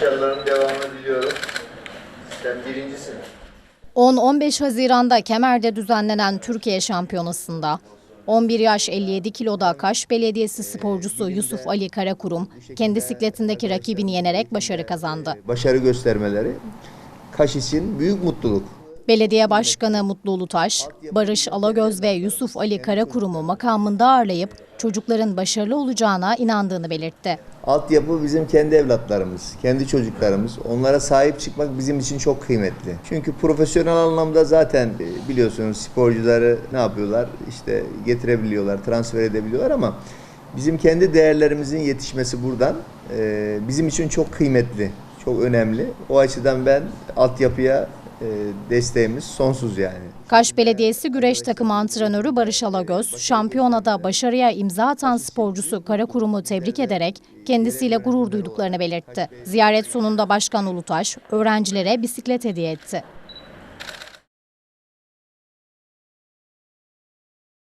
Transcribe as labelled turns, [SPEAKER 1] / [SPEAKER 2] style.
[SPEAKER 1] başarıların devamını diliyorum. Sen birincisin.
[SPEAKER 2] 10-15 Haziran'da Kemer'de düzenlenen Türkiye Şampiyonası'nda 11 yaş 57 kiloda Kaş Belediyesi sporcusu Yusuf Ali Karakurum kendi sikletindeki rakibini yenerek başarı kazandı.
[SPEAKER 3] Başarı göstermeleri Kaş için büyük mutluluk.
[SPEAKER 2] Belediye Başkanı Mutlu Ulutaş, Barış Alagöz ve Yusuf Ali Karakurum'u makamında ağırlayıp çocukların başarılı olacağına inandığını belirtti.
[SPEAKER 3] Altyapı bizim kendi evlatlarımız, kendi çocuklarımız. Onlara sahip çıkmak bizim için çok kıymetli. Çünkü profesyonel anlamda zaten e, biliyorsunuz sporcuları ne yapıyorlar? İşte getirebiliyorlar, transfer edebiliyorlar ama bizim kendi değerlerimizin yetişmesi buradan e, bizim için çok kıymetli, çok önemli. O açıdan ben altyapıya desteğimiz sonsuz yani.
[SPEAKER 2] Kaş Belediyesi güreş takımı antrenörü Barış Alagöz, şampiyonada başarıya imza atan sporcusu Karakurum'u tebrik ederek kendisiyle gurur duyduklarını belirtti. Ziyaret sonunda Başkan Ulutaş, öğrencilere bisiklet hediye etti.